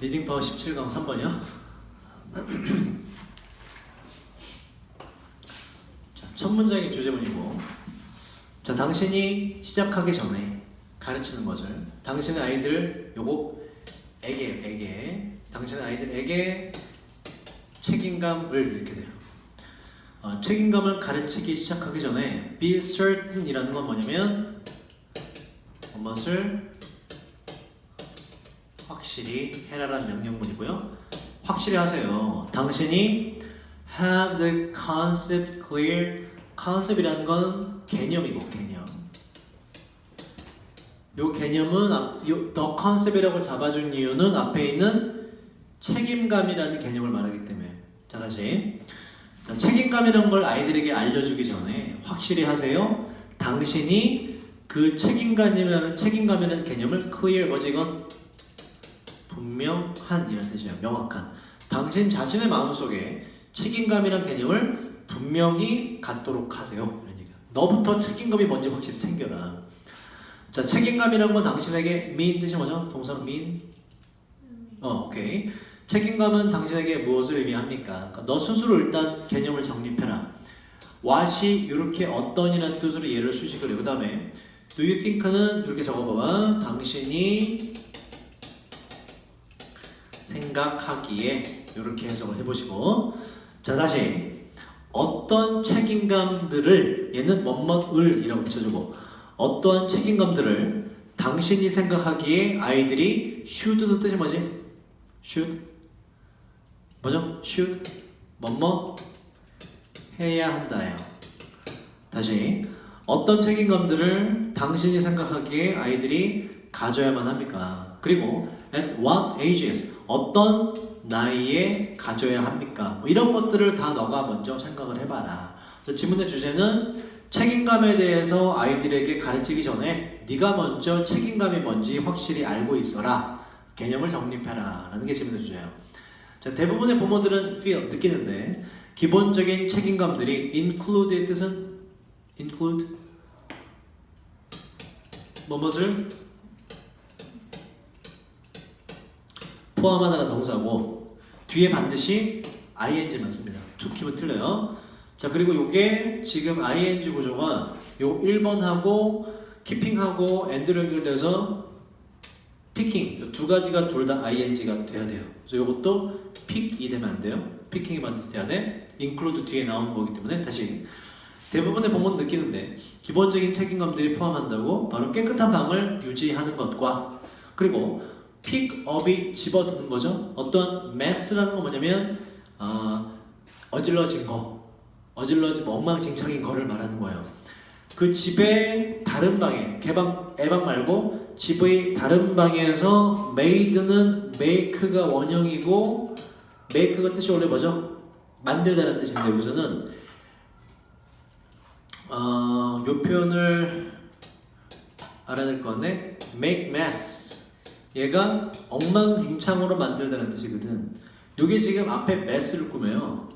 리딩 파워 17강 3번이요. 자, 첫 문장이 주제문이고, 자, 당신이 시작하기 전에 가르치는 것을 당신의 아이들 요거 에게 에게 당신의 아이들에게 책임감을 이렇게 돼요. 어, 책임감을 가르치기 시작하기 전에 be certain이라는 건 뭐냐면 무엇을 확실히 해라라는 명령문이고요. 확실히 하세요. 당신이 have the concept clear. concept이라는 건 개념이고 개념. 요 개념은 앞- 요 the concept이라고 잡아준 이유는 앞에 있는 책임감이라는 개념을 말하기 때문에. 자 다시. 자, 책임감이라는 걸 아이들에게 알려주기 전에 확실히 하세요. 당신이 그 책임감이라는 책임감이라는 개념을 clear 뭐지 이건 분명한 이런 뜻이에요. 명확한. 당신 자신의 마음속에 책임감이란 개념을 분명히 갖도록 하세요. 이런 얘기야. 너부터 책임감이 뭔지 확실히 챙겨라. 자, 책임감이란 건 당신에게 mean 뜻이 뭐죠? 동사로 mean? 어, 오케이. 책임감은 당신에게 무엇을 의미합니까? 그러니까 너 스스로 일단 개념을 정립해라. what이 이렇게 어떤이라는 뜻으로 얘를 수식을 해요. 그 다음에 do you think는 이렇게 적어봐봐. 당신이 생각하기에 이렇게 해석을 해보시고 자 다시 어떤 책임감들을 얘는 뭐뭐을 이라고 붙여주고 어떠한 책임감들을 당신이 생각하기에 아이들이 should는 뜻이 뭐지? should 뭐죠? should 뭐뭐 해야 한다요. 다시 어떤 책임감들을 당신이 생각하기에 아이들이 가져야만 합니까? 그리고 at what ages 어떤 나이에 가져야 합니까? 뭐 이런 것들을 다 너가 먼저 생각을 해봐라. 그래서 지문의 주제는 책임감에 대해서 아이들에게 가르치기 전에 네가 먼저 책임감이 뭔지 확실히 알고 있어라. 개념을 정립해라 라는 게 지문의 주제예요. 자 대부분의 부모들은 feel 느끼는데 기본적인 책임감들이 include의 뜻은 include 뭐뭇을 포함하다는 동사고 뒤에 반드시 씁니다. to keep은 틀려요. 자 그리고 이게 지금 ing 구조가 요 1번하고 keeping하고 and로 연결돼서 picking 두 가지가 둘 다 ing가 돼야 돼요. 그래서 이것도 pick이 되면 안 돼요. picking이 반드시 돼야 돼. include 뒤에 나오는 거기 때문에 다시 대부분의 본문 느끼는데 기본적인 책임감들이 포함한다고 바로 깨끗한 방을 유지하는 것과 그리고 픽업이 집어드는 거죠. 어떤 mess라는 건 뭐냐면 어, 어질러진 거, 어질러진 엉망진창인 거를 말하는 거예요. 그 집의 다른 방에 개방 애방 말고 집의 다른 방에서 made는 make가 원형이고 make가 뜻이 원래 뭐죠? 만들다는 뜻인데 여기서는 어, 요 표현을 알아야 될 건데 make mess 얘가 엉망진창으로 만들다는 뜻이거든. 요게 지금 앞에 mess를 꾸며요.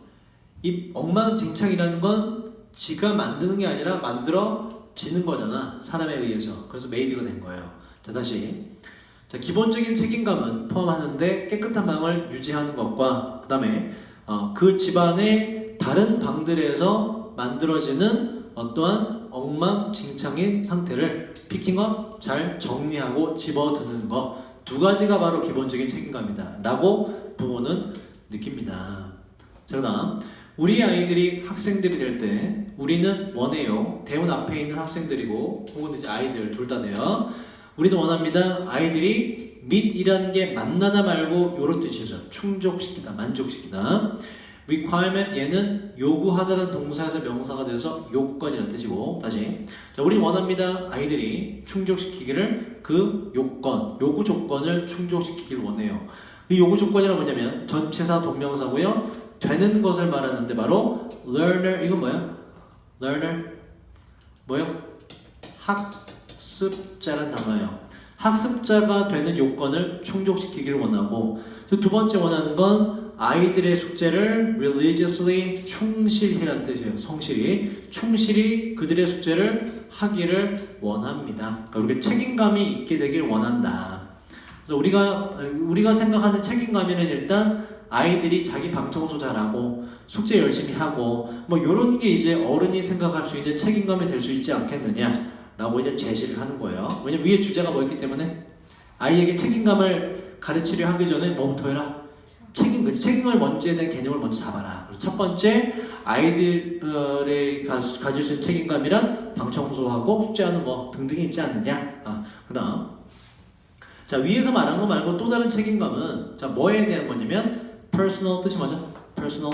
이 엉망진창이라는 건 지가 만드는 게 아니라 만들어지는 거잖아. 사람에 의해서. 그래서 메이드가 된 거예요. 자 다시. 자 기본적인 책임감은 포함하는데 깨끗한 방을 유지하는 것과 그 다음에 어, 그 집안의 다른 방들에서 만들어지는 어떠한 엉망진창의 상태를 피킹업 잘 정리하고 집어드는 것 두 가지가 바로 기본적인 책임감이다. 라고 부모는 느낍니다. 자 그다음. 우리 아이들이 학생들이 될 때 우리는 원해요. 대문 앞에 있는 학생들이고 혹은 이제 아이들 둘 다 돼요. 우리는 원합니다. 아이들이 meet이란 게 만나다 말고 요런 뜻이죠. 충족시키다 만족시키다 requirement 얘는 요구하다는 동사에서 명사가 돼서 요건이라는 뜻이고 다시. 자 우리 원합니다. 아이들이 충족시키기를 그 요건 요구 조건을 충족시키길 원해요. 이 요구 조건이란 뭐냐면 전체사 동명사고요. 되는 것을 말하는데 바로 learner 이건 뭐야? learner? 뭐요? 학습자란 단어예요. 학습자가 되는 요건을 충족시키기를 원하고 두 번째 원하는 건 아이들의 숙제를 religiously 충실히란 뜻이에요. 성실히 충실히 그들의 숙제를 하기를 원합니다. 그러니까 우리가 책임감이 있게 되길 원한다. 그래서 우리가 우리가 생각하는 책임감에는 일단 아이들이 자기 방 청소 잘하고 숙제 열심히 하고 뭐 이런 게 이제 어른이 생각할 수 있는 책임감이 될 수 있지 않겠느냐라고 이제 제시를 하는 거예요. 왜냐면 위에 주제가 뭐였기 때문에 아이에게 책임감을 가르치려 하기 전에 뭐부터 해라? 책임, 그 책임을 먼저에 대한 개념을 먼저 잡아라. 그래서 첫 번째 아이들의 가, 가질 수 있는 책임감이란 방 청소하고 숙제하는 거 등등이 있지 않느냐. 아, 그 다음 자 위에서 말한 거 말고 또 다른 책임감은 자 뭐에 대한 거냐면 personal 뜻이 뭐죠? personal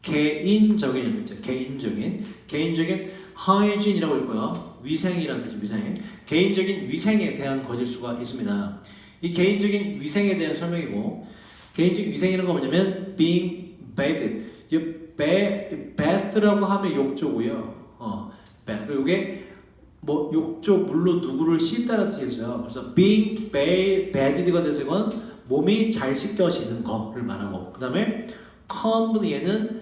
개인적인 뜻이죠. 개인적인 개인적인 hygieni라고 읽고요. 위생이라는 뜻이 위생. 개인적인 위생에 대한 거질 수가 있습니다. 이 개인적인 위생에 대한 설명이고 개인적인 위생이라는 건 뭐냐면 being bathed. 이 ba- bath라고 하면 욕조고요. 어, bath. 이게 뭐 욕조 물로 누구를 씻다는 뜻이었어요. 그래서 being ba- bathed가 돼서 이건 몸이 잘 씻겨지는 거를 말하고 그 다음에 combly에는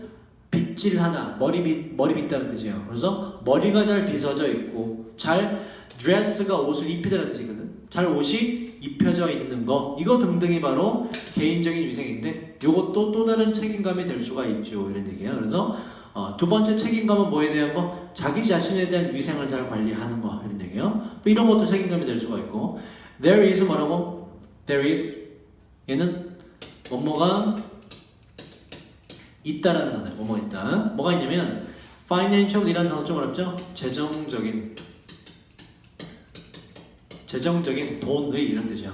빗질하다 머리 빗 머리 빗다는 뜻이에요. 그래서 머리가 잘 빗어져 있고 잘 드레스가 옷을 입히다는 뜻이거든. 잘 옷이 입혀져 있는 거 이거 등등이 바로 개인적인 위생인데 이것도 또 다른 책임감이 될 수가 있죠 이런 얘기예요. 그래서 어, 두 번째 책임감은 뭐에 대한 거? 자기 자신에 대한 위생을 잘 관리하는 거 이런 얘기예요. 뭐 이런 것도 책임감이 될 수가 있고 there is 뭐라고? there is 얘는 뭐뭐가 있다라는 단어예요. 뭐뭐 있다. 뭐가 있냐면 financial이라는 단어 좀 어렵죠? 재정적인 재정적인 돈의 이런 뜻이야.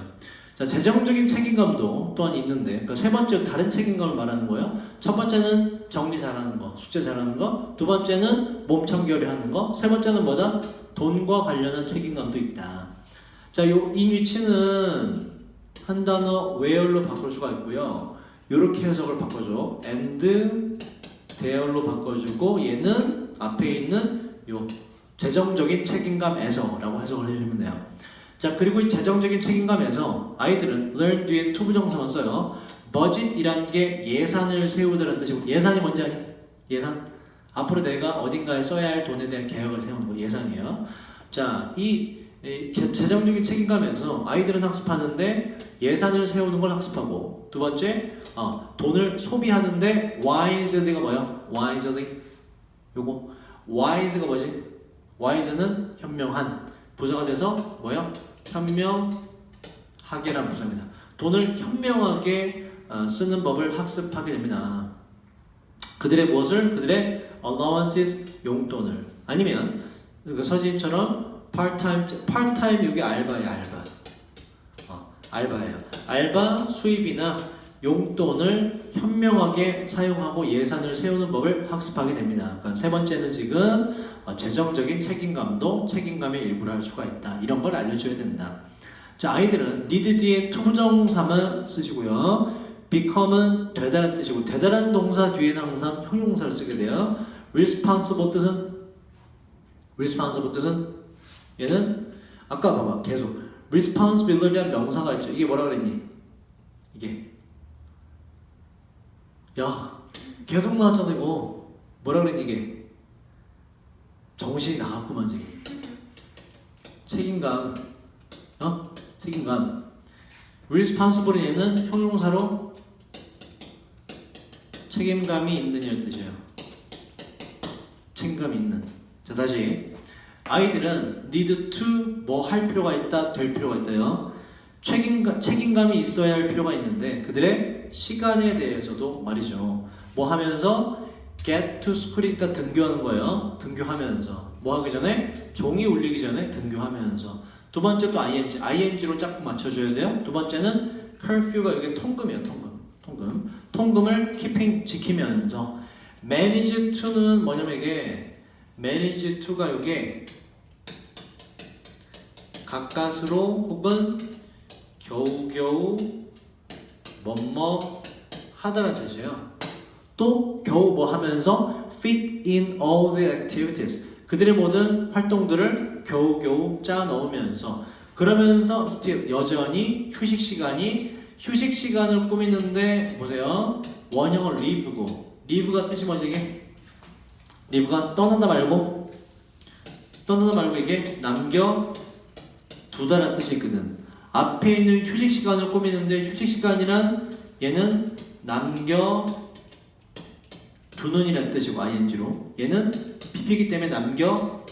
자, 재정적인 책임감도 또한 있는데, 그러니까 세 번째 다른 책임감을 말하는 거예요. 첫 번째는 정리 잘하는 거, 숙제 잘하는 거. 두 번째는 몸 청결히 하는 거. 세 번째는 뭐다? 돈과 관련한 책임감도 있다. 자, 요, 이 위치는 한 단어 where로 바꿀 수가 있고요. 이렇게 해석을 바꿔줘. and 대열로 바꿔주고 얘는 앞에 있는 요 재정적인 책임감에서라고 해석을 해주시면 돼요. 자 그리고 이 재정적인 책임감에서 아이들은 learn 뒤에 to 부정사만 써요. budget이란 게 예산을 세우다라는 뜻이고 예산이 뭔지 아니? 예산 앞으로 내가 어딘가에 써야 할 돈에 대한 계획을 세우는 거 예산이에요. 자이 재정적인 책임감에서 아이들은 학습하는데 예산을 세우는 걸 학습하고 두 번째 어, 돈을 소비하는데 wisely가 뭐야? wisely 요거 wise가 뭐지? wise는 현명한 부사가 돼서 뭐야? 현명하게란 부사입니다. 돈을 현명하게 어, 쓰는 법을 학습하게 됩니다. 그들의 무엇을? 그들의 allowances 용돈을 아니면 그 서진처럼 part-time part-time 여기 알바예요 알바 어, 알바예요 알바 수입이나 용돈을 현명하게 사용하고 예산을 세우는 법을 학습하게 됩니다. 그러니까 세 번째는 지금 어, 재정적인 책임감도 책임감의 일부를 할 수가 있다. 이런 걸 알려줘야 된다. 자, 아이들은 need 뒤에 투부정사만 쓰시고요. become은 되다라는 뜻이고 되다라는 동사 뒤에는 항상 형용사를 쓰게 돼요. responsible 뜻은 responsible 뜻은 얘는 아까 봐봐 계속 responsibility란 명사가 있죠. 이게 뭐라 그랬니? 이게 야 계속 나왔잖아 이거. 뭐라 그랬니 이게? 정신이 나갔구만 지금. 책임감. 어? 책임감. Responsible 얘는 형용사로 책임감이 있는 이런 뜻이에요. 책임감이 있는. 자 다시. 아이들은 need to 뭐 할 필요가 있다 될 필요가 있다요. 책임감, 책임감이 있어야 할 필요가 있는데 그들의 시간에 대해서도 말이죠. 뭐 하면서 get to school 있다 등교하는 거예요. 등교하면서. 뭐 하기 전에? 종이 울리기 전에 등교하면서. 두 번째 또 ing. ing로 짝꿍 맞춰줘야 돼요. 두 번째는 curfew가 여기 통금이에요 통금. 통금. 통금을 keeping 지키면서. manage to는 뭐냐면 이게 manage to가 이게 가까스로 혹은 겨우겨우 뭐뭐 하다라는 뜻이에요. 또 겨우 뭐 하면서 fit in all the activities. 그들의 모든 활동들을 겨우겨우 짜 넣으면서. 그러면서 still 여전히 휴식 시간이 휴식 시간을 꾸미는데 보세요. 원형은 leave고. leave가 뜻이 뭐지 이게? leave가 떠난다 말고? 떠나다 말고 이게 남겨 두다라는 뜻이 있거든. 앞에 있는 휴식 시간을 꾸미는데 휴식 시간이란 얘는 남겨 두는이라는 뜻이고 ing로 얘는 pp이기 때문에 남겨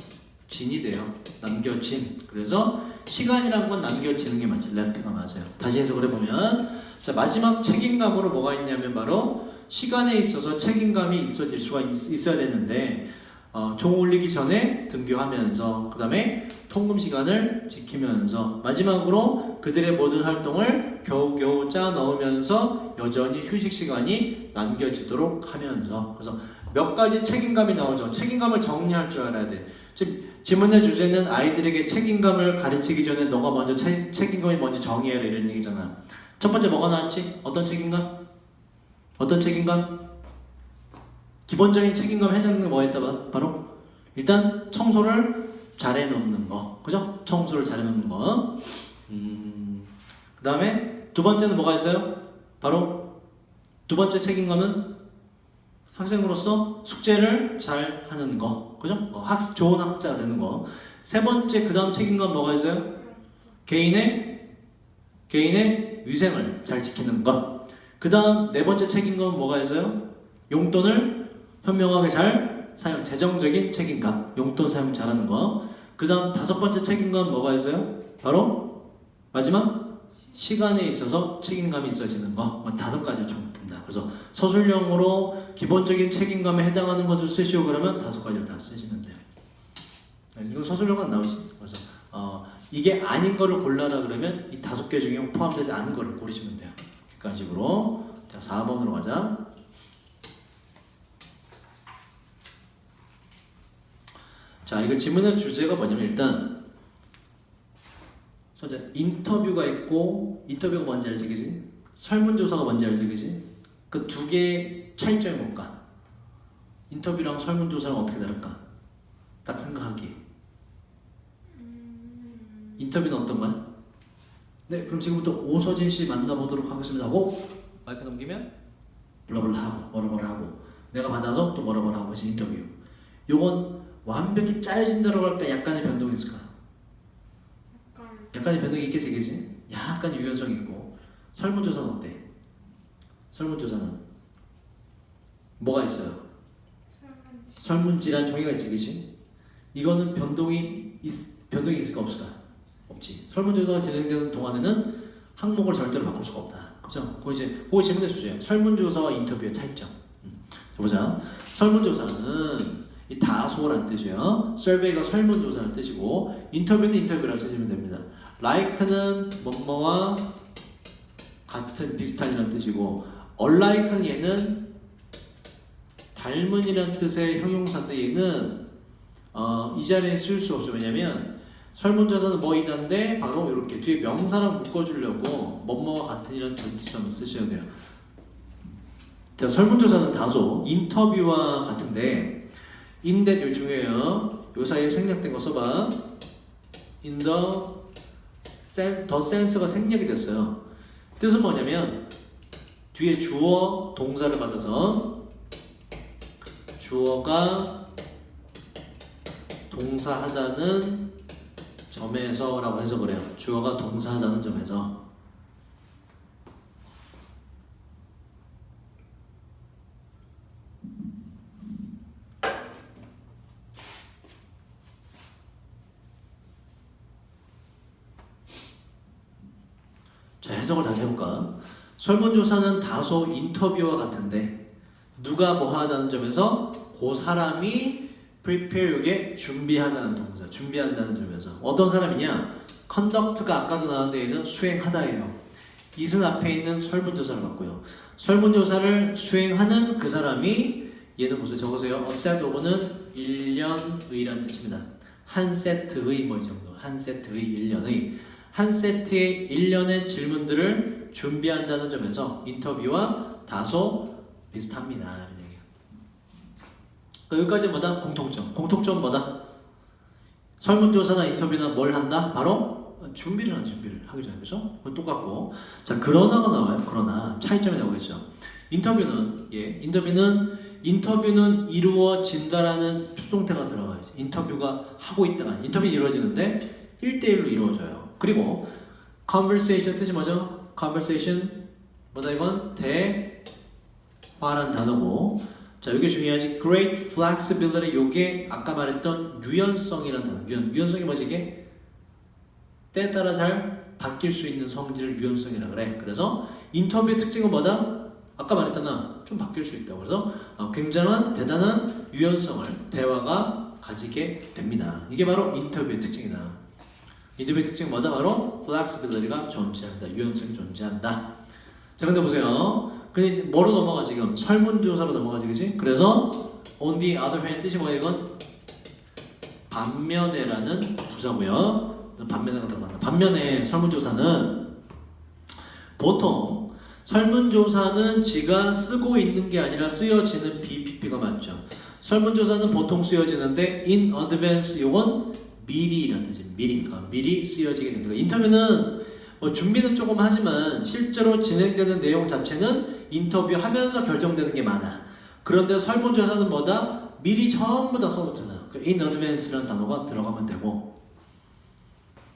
진이 돼요. 남겨진. 그래서 시간이란 건 남겨지는 게 맞죠. left가 맞아요. 다시 해석을 해보면 자 마지막 책임감으로 뭐가 있냐면 바로 시간에 있어서 책임감이 있어질 수가 있, 어야 되는데 어, 종 올리기 전에 등교하면서 그 다음에 통금 시간을 지키면서 마지막으로 그들의 모든 활동을 겨우겨우 짜 넣으면서 여전히 휴식 시간이 남겨지도록 하면서 그래서 몇 가지 책임감이 나오죠. 책임감을 정리할 줄 알아야 돼. 지금 지문의 주제는 아이들에게 책임감을 가르치기 전에 너가 먼저 체- 책임감이 뭔지 정의해라 이런 얘기잖아. 첫 번째 뭐가 나왔지? 어떤 책임감? 어떤 책임감? 기본적인 책임감 해당되는 게 뭐였다 봐? 바로 일단 청소를 잘 해놓는 거, 그죠? 청소를 잘 해놓는 거. 음, 그 다음에 두 번째는 뭐가 있어요? 바로 두 번째 책임감은 학생으로서 숙제를 잘 하는 거, 그죠? 어, 학습 좋은 학습자가 되는 거. 세 번째 그 다음 책임감 뭐가 있어요? 개인의 개인의 위생을 잘 지키는 것. 그 다음 네 번째 책임감은 뭐가 있어요? 용돈을 현명하게 잘 사용, 재정적인 책임감, 용돈 사용 잘하는 거. 그 다음 다섯 번째 책임감 뭐가 있어요? 바로 마지막 시간에 있어서 책임감이 있어지는 거. 뭐 다섯 가지 좀 든다. 그래서 서술형으로 기본적인 책임감에 해당하는 것을 쓰시오 그러면 다섯 가지를 다 쓰시면 돼요. 네, 이거 서술형은 안 나오지. 그래서 어, 이게 아닌 거를 골라라 그러면 이 다섯 개 중에 포함되지 않은 거를 고르시면 돼요. 객관식으로. 자, 4번으로 가자. 자, 이거 질문의 주제가 뭐냐면 일단 선재 인터뷰가 있고 인터뷰가 뭔지 알지 그지? 설문조사가 뭔지 알지 그지? 그 두 개의 차이점이 뭘까? 인터뷰랑 설문조사랑 어떻게 다를까? 딱 생각하기. 인터뷰는 어떤 거야? 네, 그럼 지금부터 오서진 씨 만나보도록 하겠습니다 하고 마이크 넘기면 블라블라 하고 뭐라 뭐라 하고 내가 받아서 또 뭐라 뭐라 하고 그치 인터뷰 요건 완벽히 짜여진다고 할까 약간의 변동이 있을까? 약간의 변동이 있겠지 그지? 약간의 유연성이 있고 설문조사는 어때? 설문조사는 뭐가 있어요? 설문지란 종이가 있지 그지? 이거는 변동이 있, 변동이 있을까 없을까? 없지. 설문조사가 진행되는 동안에는 항목을 절대로 바꿀 수가 없다. 그죠? 그거 이제 그거 질문의 주제예요. 설문조사와 인터뷰의 차이점. 음. 자, 보자. 설문조사는 이 다소란 뜻이에요. survey가 설문조사라는 뜻이고 인터뷰는 인터뷰라 쓰시면 됩니다. like는 뭐뭐와 같은 비슷한이라는 뜻이고 unlike는 얘는 닮은이라는 뜻의 형용사인데 얘는 어, 이 자리에 쓸 수 없어요. 왜냐면 설문조사는 뭐이단데 바로 이렇게 뒤에 명사랑 묶어주려고 뭐뭐와 같은 이런 전치점을 쓰셔야 돼요. 자, 설문조사는 다소 인터뷰와 같은데 요 중요해요. 요 사이에 생략된 거 써봐. in the sen, 더 sense가 생략이 됐어요. 뜻은 뭐냐면 뒤에 주어 동사를 받아서 주어가 동사하다는 점에서라고 해석을 해요. 주어가 동사하다는 점에서. 자 해석을 다시 해볼까? 설문조사는 다소 인터뷰와 같은데 누가 뭐 하다는 점에서 그 사람이 prepare 이게 준비하다는 동사 준비한다는 점에서. 어떤 사람이냐? conduct가 아까도 나왔는데 얘는 수행하다예요. 이은 앞에 있는 설문조사를 갖고요. 설문조사를 수행하는 그 사람이 얘는 무슨 적으세요. Set of는 1년의란 뜻입니다. 한 세트의 뭐 이 정도. 한 세트의 1년의 한 세트의 1년의 질문들을 준비한다는 점에서 인터뷰와 다소 비슷합니다 여기까지 뭐다? 공통점. 공통점 뭐다? 설문조사나 인터뷰나 뭘 한다? 바로 준비를 한 준비를 하기 전에 그죠? 똑같고 자 그러나가 나와요. 그러나 차이점이 나오겠죠. 인터뷰는 예 인터뷰는 인터뷰는 이루어진다라는 수동태가 들어가야지. 인터뷰가 하고 있다가 인터뷰 이루어지는데 1대1로 이루어져요. 그리고 conversation 뜻이 뭐죠? conversation 뭐다 이건? 대화란 단어고. 자 이게 중요하지. great flexibility 요게 아까 말했던 유연성이라는 단어. 유연, 유연성이 뭐지 이게? 때에 따라 잘 바뀔 수 있는 성질을 유연성이라 그래. 그래서 인터뷰의 특징은 뭐다? 아까 말했잖아. 좀 바뀔 수 있다고. 그래서 어, 굉장한 대단한 유연성을 대화가 가지게 됩니다. 이게 바로 인터뷰의 특징이다 인터뷰의 특징은 뭐다? 바로 flexibility가 존재한다. 유연성이 존재한다. 자 근데 보세요. 근데 이제 뭐로 넘어가 지금 설문조사로 넘어가지 그지? 그래서 on the other hand 뜻이 뭐야 이건? 반면에라는 부사고요. 반면에가 들어간다. 반면에 설문조사는 보통 설문조사는 지가 쓰고 있는 게 아니라 쓰여지는 BPP가 맞죠. 설문조사는 보통 쓰여지는데 in advance 요건 미리라는 뜻이 미리 어, 미리 쓰여지게 됩니다 인터뷰는 뭐 준비는 조금 하지만 실제로 진행되는 내용 자체는 인터뷰하면서 결정되는 게 많아. 그런데 설문조사는 뭐다? 미리 전부 다 써놓잖아. 그 in advance라는 단어가 들어가면 되고.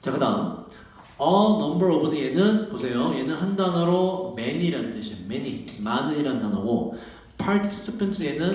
자 그 다음 a number of 얘는 보세요. 얘는 한 단어로 many라는 뜻이에요. many 많은이라는 단어고 participants 얘는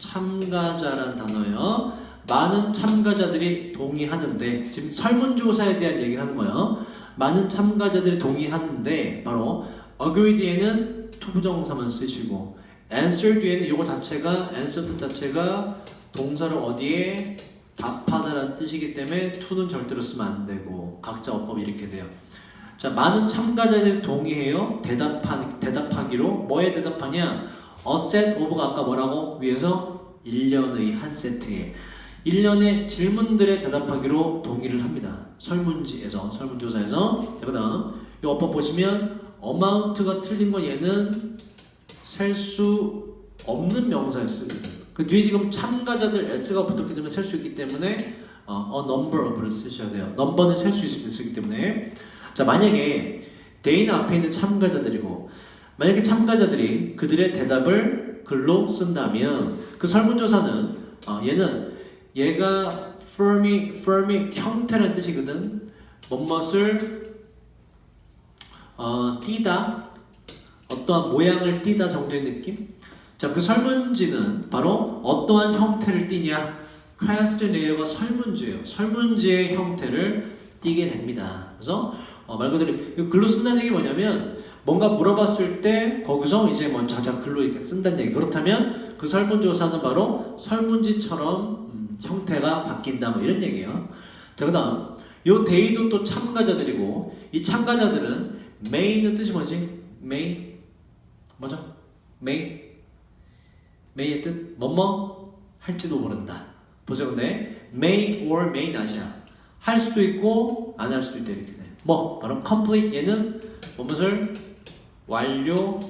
참가자라는 단어예요. 많은 참가자들이 동의하는데 지금 설문조사에 대한 얘기를 하는 거예요. 많은 참가자들이 동의하는데 바로 agree 뒤에는 투부정사만 쓰시고 answer 뒤에는 이거 자체가 answer 뜻 자체가 동사를 어디에 답하다라는 뜻이기 때문에 to는 절대로 쓰면 안 되고 각자 어법이 이렇게 돼요. 자 많은 참가자들이 동의해요. 대답하, 대답하기로 뭐에 대답하냐? set of가 아까 뭐라고 위에서 1년의 한 세트에 1년의 질문들에 대답하기로 동의를 합니다. 설문지에서 설문조사에서 자, 그다음 이 어법 보시면 amount가 틀린 거 얘는 셀 수 없는 명사였어요. 그 뒤에 지금 참가자들 s가 붙었기 때문에 셀 수 있기 때문에 어, a number of를 쓰셔야 돼요. 넘버는 셀 수 있기 때문에 자 만약에 데이는 앞에 있는 참가자들이고 만약에 참가자들이 그들의 대답을 글로 쓴다면 그 설문조사는 어, 얘는 얘가 firm이, firm이 형태라는 뜻이거든. 뭐뭇을 어, 띄다, 어떠한 모양을 띄다 정도의 느낌. 자, 그 설문지는 바로 어떠한 형태를 띠냐? question layer가 설문지예요. 설문지의 형태를 띠게 됩니다. 그래서 어, 말 그대로 이 글로 쓴다는 얘기 뭐냐면 뭔가 물어봤을 때 거기서 이제 뭐 자작 글로 이렇게 쓴다는 얘기. 그렇다면 그 설문조사는 바로 설문지처럼 음, 형태가 바뀐다 뭐 이런 얘기예요. 자 그 다음 요 데이도 또 참가자들이고 이 참가자들은 may는 뜻이 뭐지? may 뭐죠? may may의 뜻 뭐뭐 할지도 모른다. 보세요, 근데 may or may not이야. 할 수도 있고 안 할 수도 있다 이렇게 돼. 뭐 바로 complete 얘는 무엇을 완료하다라는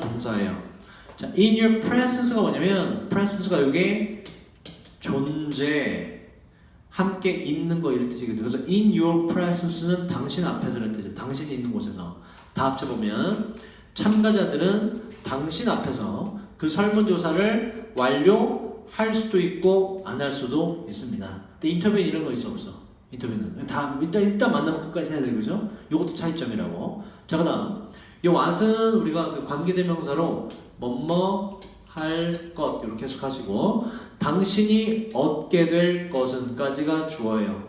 동사예요. 자, in your presence가 뭐냐면 presence가 이게 존재 함께 있는 거 이런 뜻이거든요. 그래서 in your presence는 당신 앞에서라는 뜻이에요. 당신이 있는 곳에서 다 합쳐보면 참가자들은 당신 앞에서 그 설문조사를 완료할 수도 있고 안 할 수도 있습니다. 근데 인터뷰에 이런 거 있어 없어? 인터뷰는 다 일단 일단 만나면 끝까지 해야 되죠. 이것도 차이점이라고. 자 그다음 이 what은 우리가 그 관계대명사로 뭐뭐 할 것 이렇게 해석하시고 당신이 얻게 될 것은까지가 주어예요.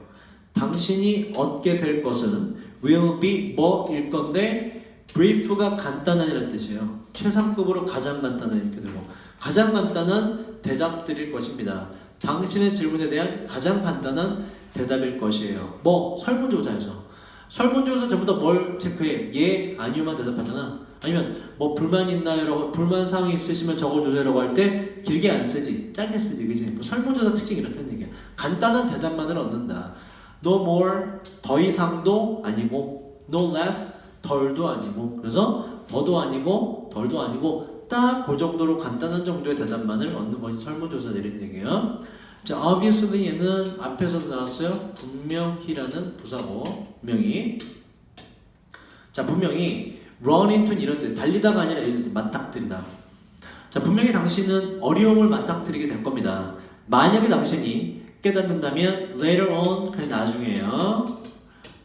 당신이 얻게 될 것은 will be 뭐일 건데 brief가 간단한이라는 뜻이에요. 최상급으로 가장 간단한 이렇게 되고 가장 간단한 대답드릴 것입니다. 당신의 질문에 대한 가장 간단한 대답일 것이에요. 뭐 설문조사에서 설문조사 전부 다 뭘 체크해? 예, 아니요만 대답하잖아. 아니면 뭐 불만 있나요라고 불만 사항이 있으시면 적어 주세요라고 할 때 길게 안 쓰지, 짧게 쓰지, 그지? 뭐 설문조사 특징이 이렇다는 얘기야. 간단한 대답만을 얻는다. No more 더 이상도 아니고, no less 덜도 아니고, 그래서 더도 아니고 덜도 아니고 딱 그 정도로 간단한 정도의 대답만을 얻는 것이 설문조사 내린 얘기예요. 자, obviously 얘는 앞에서도 나왔어요. 분명히라는 부사고 분명히. 자, 분명히 run into 이런 뜻 달리다가 아니라 이렇게 맞닥뜨리다. 자, 분명히 당신은 어려움을 맞닥뜨리게 될 겁니다. 만약에 당신이 깨닫는다면 later on 그냥 나중에요.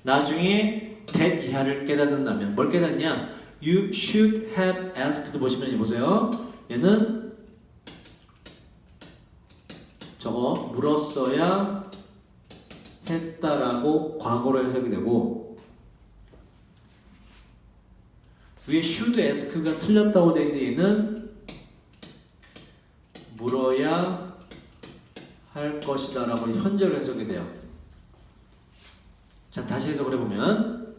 나중에 that 이하를 깨닫는다면 뭘 깨닫냐? You should have asked 보시면 이 보세요. 얘는 저거 물었어야 했다라고 과거로 해석이 되고 위에 should ask가 틀렸다고 되어 있는 얘는 물어야 할 것이다 라고 현재로 해석이 돼요. 자 다시 해석을 해보면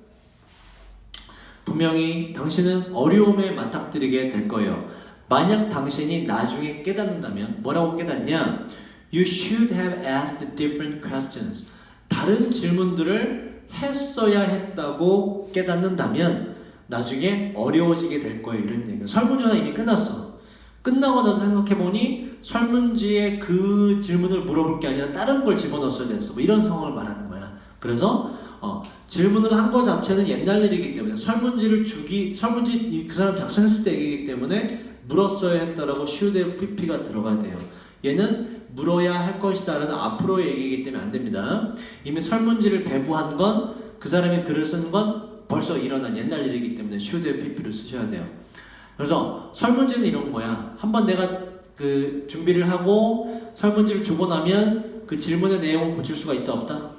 분명히 당신은 어려움에 맞닥뜨리게 될 거예요. 만약 당신이 나중에 깨닫는다면 뭐라고 깨닫냐? You should have asked different questions. 다른 질문들을 했어야 했다고 깨닫는다면 나중에 어려워지게 될 거예요. 이런 얘기예요. 설문조사 이미 끝났어. 끝나고 나서 생각해보니 설문지에 그 질문을 물어볼 게 아니라 다른 걸 집어넣었어야 됐어. 뭐 이런 상황을 말하는 거야. 그래서 어, 질문을 한 거 자체는 옛날 일이기 때문에 설문지를 주기 설문지 이- 그 사람 작성했을 때 얘기이기 때문에 물었어야 했다라고 should의 pp가 들어가야 돼요. 얘는 물어야 할 것이다라는 앞으로의 얘기이기 때문에 안 됩니다. 이미 설문지를 배부한 건 그 사람이 글을 쓴건 벌써 일어난 옛날 일이기 때문에 should의 pp를 쓰셔야 돼요. 그래서 설문지는 이런 거야. 한번 내가 그 준비를 하고 설문지를 주고 나면 그 질문의 내용을 고칠 수가 있다 없다?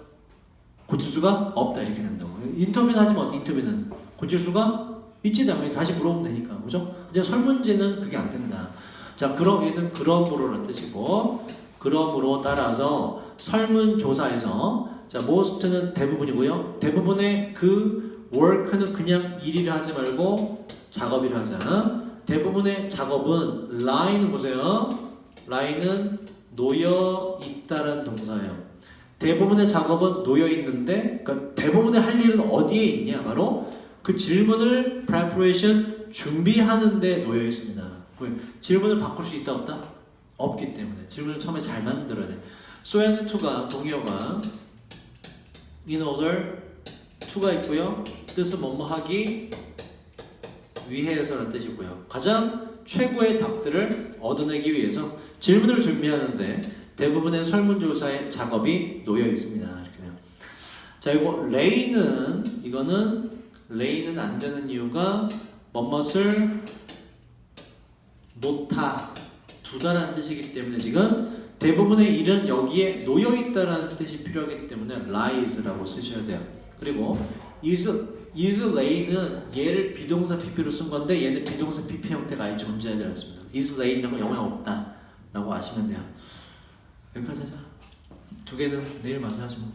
고칠 수가 없다 이렇게 된다고. 인터뷰는 하지만 어때? 인터뷰는 고칠 수가 있지 당연히 다시 물어보면 되니까 그죠? 이제 설문지는 그게 안 된다. 자 그럼 얘는 그러므로라는 뜻이고 그러므로 따라서 설문조사에서 자 most는 대부분이고요. 대부분의 그 work는 그냥 일이라 하지 말고 작업이라 하잖아. 대부분의 작업은 line을 보세요. line은 놓여 있다라는 동사예요. 대부분의 작업은 놓여 있는데 그러니까 대부분의 할 일은 어디에 있냐 바로 그 질문을 preparation 준비하는 데 놓여 있습니다. 왜? 질문을 바꿀 수 있다 없다? 없기 때문에 질문을 처음에 잘 만들어야 돼. so as to가 동의어가 in order to가 있고요. 뜻은 뭐뭐 하기 위해서라는 뜻이고요. 가장 최고의 답들을 얻어내기 위해서 질문을 준비하는데 대부분의 설문조사의 작업이 놓여 있습니다. 이렇게 돼요. 자, 이거 레이는 이거는 레이는 안 되는 이유가 뭐뭇을 놓다 두다라는 뜻이기 때문에 지금 대부분의 일은 여기에 놓여 있다라는 뜻이 필요하기 때문에 lies라고 쓰셔야 돼요. 그리고 is is lay는 얘를 비동사 pp로 쓴 건데 얘는 비동사 pp 형태가 아예 존재하지 않습니다. is lay이라는 건 영향 없다 라고 아시면 돼요. 여기까지 하자. 두 개는 내일 마저 하지 뭐.